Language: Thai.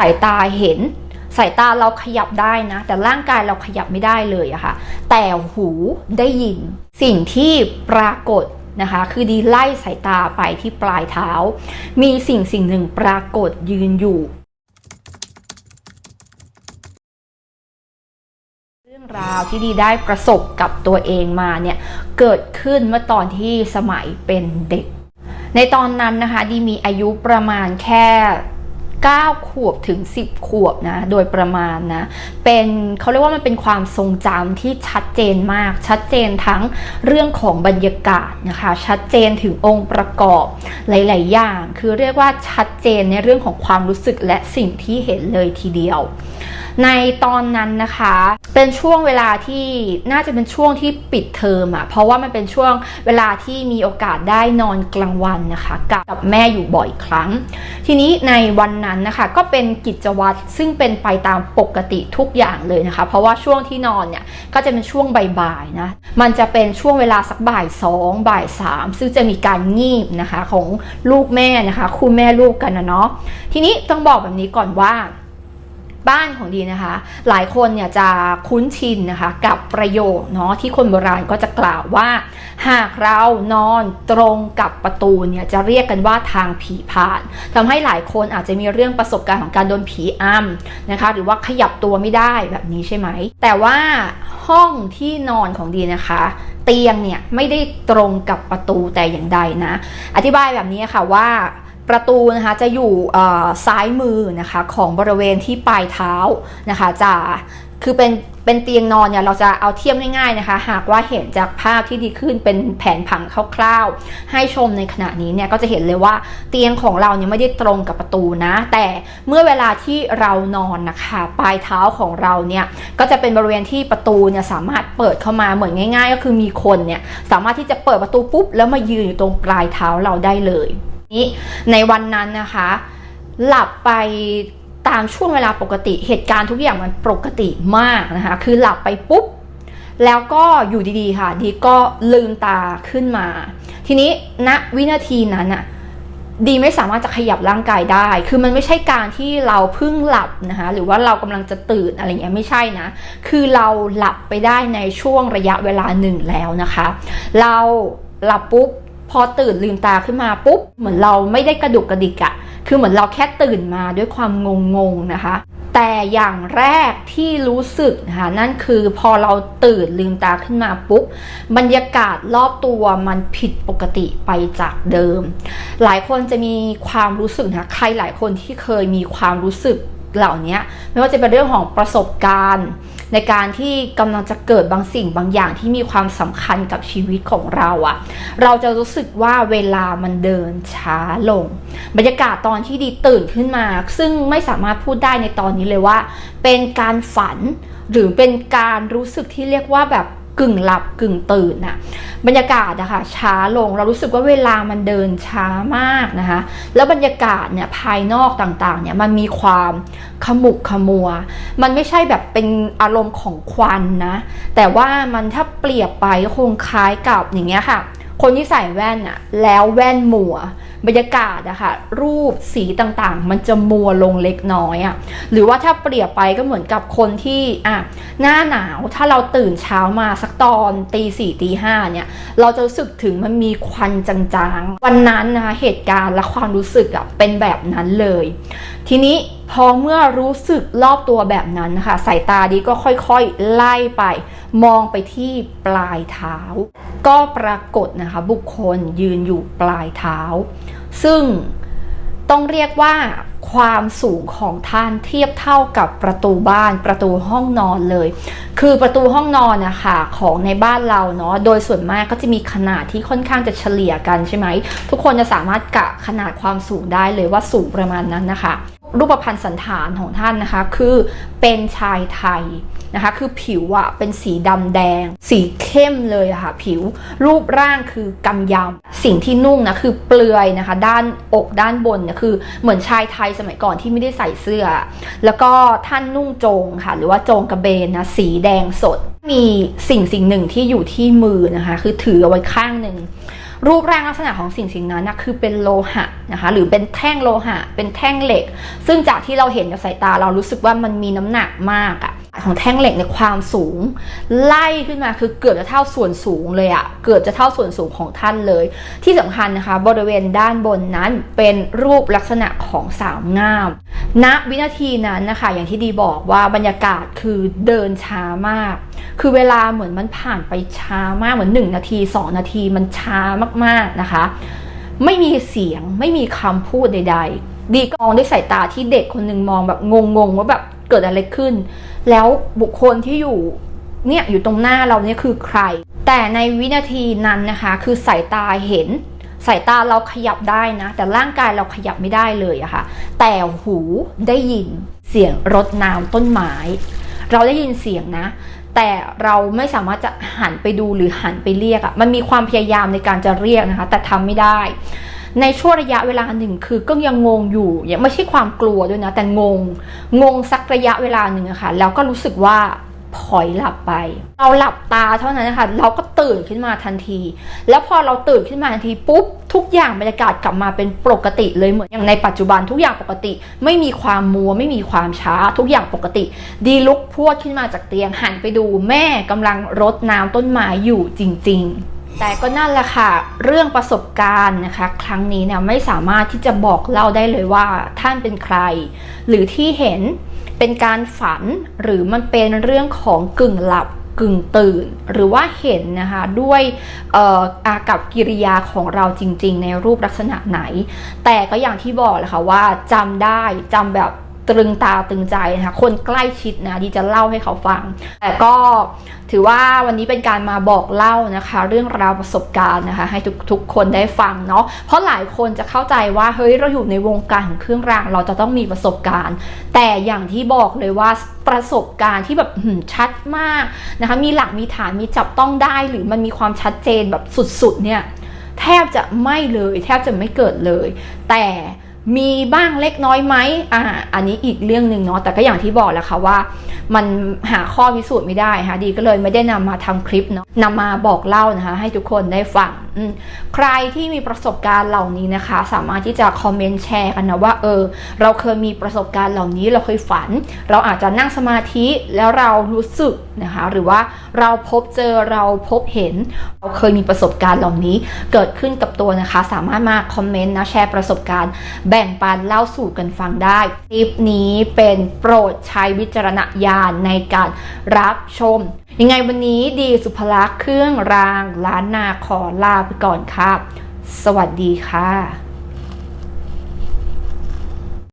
สายตาเห็นสายตาเราขยับได้นะ แต่ร่างกายเราขยับไม่ได้เลยอะค่ะ แต่หูได้ยิน สิ่งที่ปรากฏนะคะ คือดีไล่สายตาไปที่ปลายเท้า มีสิ่งสิ่งหนึ่งปรากฏยืนอยู่ เรื่องราวที่ดีได้ประสบกับตัวเองมาเนี่ย เกิดขึ้นเมื่อตอนที่สมัยเป็นเด็ก ในตอนนั้นนะคะ ดีมีอายุประมาณแค่ 9 ขวบถึง 10 ขวบนะโดยประมาณนะเป็นเขาเรียกว่ามันเป็นความทรงจำที่ชัดเจนมาก ชัดเจนทั้งเรื่องของบรรยากาศนะคะชัดเจนถึงองค์ประกอบหลาย ๆ อย่าง คือเรียกว่าชัดเจนในเรื่องของความรู้สึกและสิ่งที่เห็นเลยทีเดียว ในตอนนั้นนะคะ เป็นช่วงเวลาที่น่าจะเป็นช่วงที่ปิดเทอมอะ่ะเพราะว่ามันเป็นช่วงเวลาที่มีโอกาสได้นอนกลางวันนะคะกับกับแม่อยู่บ่อยครั้ง ทีนี้ในวันนั้นนะคะก็เป็นกิจวัตรซึ่งเป็นไปตามปกติทุกอย่างเลยนะคะ เพราะว่าช่วงที่นอนเนี่ยก็จะเป็นช่วงบ่ายๆนะมันจะเป็นช่วงเวลาสักบ่ายสองบ่ายสามซึ่งจะมีการงีบนะคะของลูกแม่นะคะ คู่แม่ลูกกันนะเนาะทีนี้ต้องบอกแบบนี้ก่อนว่า บ้านของดีนะคะ หลายคนเนี่ยจะคุ้นชินนะคะกับประโยคเนาะที่คนโบราณก็จะกล่าวว่า หากเรานอนตรงกับประตูเนี่ยจะเรียกกันว่าทางผีผ่านทำให้หลายคนอาจจะมีเรื่องประสบการณ์ของการโดนผีอ้ำนะคะ หรือว่าขยับตัวไม่ได้แบบนี้ใช่ไหม แต่ว่าห้องที่นอนของดีนะคะเตียงเนี่ยไม่ได้ตรงกับประตูแต่อย่างใดนะ อธิบายแบบนี้ค่ะว่า ประตูนะคะจะอยู่ซ้ายมือนะคะของบริเวณที่ปลายเท้านะคะจะคือเป็นเป็นเตียงนอนเนี่ยเราจะเอาเทียบง่ายๆนะคะ หากว่าเห็นจากภาพที่ดีขึ้นเป็นแผนผังคร่าวๆ ให้ชมในขณะนี้เนี่ยก็จะเห็นเลยว่าเตียงของเราเนี่ยไม่ได้ตรงกับประตูนะ แต่เมื่อเวลาที่เรานอนนะคะปลายเท้าของเราเนี่ยก็จะเป็นบริเวณที่ประตูเนี่ยสามารถเปิดเข้ามาเหมือนง่าย ๆ ก็คือมีคนเนี่ยสามารถที่จะเปิดประตูปุ๊บแล้วมายืนอยู่ตรงปลายเท้าเราได้เลย นี้ในวันนั้นนะคะ หลับไปตามช่วงเวลาปกติเหตุการณ์ทุกอย่างมันปกติมากนะคะ คือหลับไปปุ๊บ แล้วก็อยู่ดีๆค่ะ ดีก็ลืมตาขึ้นมา ทีนี้ณวินาทีนั้นอะดีไม่สามารถจะขยับร่างกายได้ คือมันไม่ใช่การที่เราเพิ่งหลับนะคะ หรือว่าเรากำลังจะตื่นอะไรเงี้ยไม่ใช่นะ คือเราหลับไปได้ในช่วงระยะเวลาหนึ่งแล้วนะคะ เราหลับปุ๊บ พอตื่นลืมตาขึ้นมาปุ๊บ เหมือนเราไม่ได้กระดุกกระดิกอะคือเหมือนเราแค่ตื่นมาด้วยความงงๆนะคะ แต่อย่างแรกที่รู้สึกนะคะนั่นคือพอเราตื่นลืมตาขึ้นมาปุ๊บบรรยากาศรอบตัวมันผิดปกติไปจากเดิม หลายคนจะมีความรู้สึกนะใครหลายคนที่เคยมีความรู้สึก เหล่านี้ไม่ว่าจะเป็นเรื่องของประสบการณ์ ในการที่กำลังจะเกิดบางสิ่งบางอย่างที่มีความสำคัญกับชีวิตของเราอะเราจะรู้สึกว่าเวลามันเดินช้าลง บรรยากาศตอนที่ดีตื่นขึ้นมา ซึ่งไม่สามารถพูดได้ในตอนนี้เลยว่า เป็นการฝันหรือเป็นการรู้สึกที่เรียกว่าแบบ กึ่งหลับกึ่งตื่นน่ะบรรยากาศนะคะช้าลงเรารู้สึกว่าเวลามันเดินช้ามากนะคะแล้วบรรยากาศเนี่ยภายนอกต่างๆเนี่ยมันมีความขมุกขมัว มันไม่ใช่แบบเป็นอารมณ์ของควันนะแต่ว่ามันถ้าเปรียบไปคงคล้ายกับอย่างเงี้ยค่ะ คนที่ใส่แว่นอะแล้วแว่นมัว บรรยากาศอะค่ะรูปสีต่างๆ มันจะมัวลงเล็กน้อยอะหรือว่าถ้าเปรียบไปก็เหมือนกับคนที่อะหน้าหนาวถ้าเราตื่นเช้ามาสักตอนตีสี่ตีห้าเนี่ย เราจะรู้สึกถึงมันมีควันจางๆ วันนั้นนะคะเหตุการณ์และความรู้สึกอะเป็นแบบนั้นเลย ทีนี้พอเมื่อรู้สึกรอบตัวแบบนั้นนะคะสายตาดีก็ค่อยๆไล่ไป มองไปที่ปลายเท้า ก็ปรากฏนะคะบุคคลยืนอยู่ปลายเท้า ซึ่งต้องเรียกว่าความสูงของท่านเทียบเท่ากับประตูบ้านประตูห้องนอนเลย คือประตูห้องนอนนะคะของในบ้านเราเนาะโดยส่วนมากก็จะมีขนาดที่ค่อนข้างจะเฉลี่ยกันใช่ไหม ทุกคนจะสามารถกะขนาดความสูงได้เลยว่าสูงประมาณนั้นนะคะ รูปพรรณสันฐานของท่านนะคะ คือเป็นชายไทยนะคะ คือผิวอะเป็นสีดำแดง สีเข้มเลยะค่ะผิวรูปร่างคือกำยำสิ่งที่นุ่งนะคือเปลือยนะคะ ด้านอกด้านบนเนี่ยคือเหมือนชายไทยสมัยก่อนที่ไม่ได้ใส่เสื้อ แล้วก็ท่านนุ่งโจงค่ะ หรือว่าโจงกระเบนนะสีแดงสด มีสิ่งสิ่งหนึ่งที่อยู่ที่มือนะคะ คือถือเอาไว้ข้างหนึ่ง รูปร่างลักษณะของสิ่งสิ่งนั้นนะคือเป็นโลหะนะคะหรือเป็นแท่งโลหะ เป็นแท่งเหล็ก ซึ่งจากที่เราเห็นกับสายตาเรารู้สึกว่ามันมีน้ำหนักมากอะ ของแท่งเหล็กในความสูง ไล่ขึ้นมาคือเกือบจะเท่าส่วนสูงเลยอะเกือบจะเท่าส่วนสูงของท่านเลย ที่สำคัญนะคะ บริเวณด้านบนนั้นเป็นรูปลักษณะของสาวงามณวินาทีนั้นนะคะ อย่างที่ดีบอกว่าบรรยากาศคือเดินช้ามาก คือเวลาเหมือนมันผ่านไปช้ามากเหมือน 1 นาที 2 นาทีมันช้ามากๆนะคะ ไม่มีเสียงไม่มีคำพูดใด ๆ ดีกองด้วยสายตาที่เด็กคนหนึ่งมองแบบงงๆว่าแบบ เกิดอะไรขึ้น แล้วบุคคลที่อยู่เนี่ยอยู่ตรงหน้าเราเนี่ยคือใคร แต่ในวินาทีนั้นนะคะ คือสายตาเห็นสายตาเราขยับได้นะ แต่ร่างกายเราขยับไม่ได้เลยอะค่ะ แต่หูได้ยินเสียงรดน้ำต้นไม้ เราได้ยินเสียงนะ แต่เราไม่สามารถจะหันไปดูหรือหันไปเรียกอะมันมีความพยายามในการจะเรียกนะคะ แต่ทำไม่ได้ ในช่วงระยะเวลาหนึ่งคือก็ยังงงอยู่ยังไม่ใช่ความกลัวด้วยนะ แต่งงงงสักระยะเวลาหนึ่งอะค่ะแล้วก็รู้สึกว่าพลอยหลับไป เราหลับตาเท่านั้นนะคะเราก็ตื่นขึ้นมาทันที แล้วพอเราตื่นขึ้นมาทันทีปุ๊บทุกอย่างบรรยากาศกลับมาเป็นปกติเลยเหมือนอย่างในปัจจุบันทุกอย่างปกติ ไม่มีความมัวไม่มีความช้า ทุกอย่างปกติ ดีลุกพวดขึ้นมาจากเตียงหันไปดูแม่กำลังรดน้ำต้นไม้อยู่จริง ๆ แต่ก็นั่นแหละค่ะ เรื่องประสบการณ์นะคะ ครั้งนี้เนี่ยไม่สามารถที่จะบอกเล่าได้เลยว่าท่านเป็นใคร หรือที่เห็นเป็นการฝันหรือมันเป็นเรื่องของกึ่งหลับกึ่งตื่น หรือว่าเห็นนะคะด้วยอออากับกิริยาของเราจริง ๆ ในรูปลักษณะไหน แต่ก็อย่างที่บอกแหละค่ะว่าจำได้จำแบบ ตรึงตาตึงใจนะคะคนใกล้ชิดนะที่จะเล่าให้เขาฟัง แต่ก็ถือว่าวันนี้เป็นการมาบอกเล่านะคะ เรื่องราวประสบการณ์นะคะให้ทุกทุกคนได้ฟังเนาะเพราะหลายคนจะเข้าใจว่าเฮ้ยเราอยู่ในวงการของเครื่องราง เราจะต้องมีประสบการณ์ แต่อย่างที่บอกเลยว่าประสบการณ์ที่แบบชัดมากนะคะมีหลักมีฐานมีจับต้องได้ หรือมันมีความชัดเจนแบบสุดๆเนี่ยแทบจะไม่เลย แทบจะไม่เกิดเลย แต่ มีบ้างเล็กน้อยไหมอ่า อันนี้อีกเรื่องหนึ่งเนาะ แต่ก็อย่างที่บอกแหละค่ะว่า มันหาข้อพิสูจน์ไม่ได้ค่ะดีก็เลยไม่ได้นำมาทำคลิปเนาะนำมาบอกเล่านะคะ ให้ทุกคนได้ฟังอืมใครที่มีประสบการณ์เหล่านี้นะคะ สามารถที่จะคอมเมนต์แชร์กันนะว่าเออ เราเคยมีประสบการณ์เหล่านี้เราเคยฝัน เราอาจจะนั่งสมาธิแล้วเรารู้สึกนะคะ หรือว่าเราพบเจอเราพบเห็น เราเคยมีประสบการณ์เหล่านี้ เกิดขึ้นกับตัวนะคะ สามารถมาคอมเมนต์นะแชร์ประสบการณ์แบ่งปันเล่าสู่กันฟังได้คลิปนี้เป็นโปรดใช้วิจารณญาณในการรับชม ยังไงวันนี้ดีสุภลักษณ์เครื่องรางล้านนาขอลาไปก่อนค่ะ สวัสดีค่ะ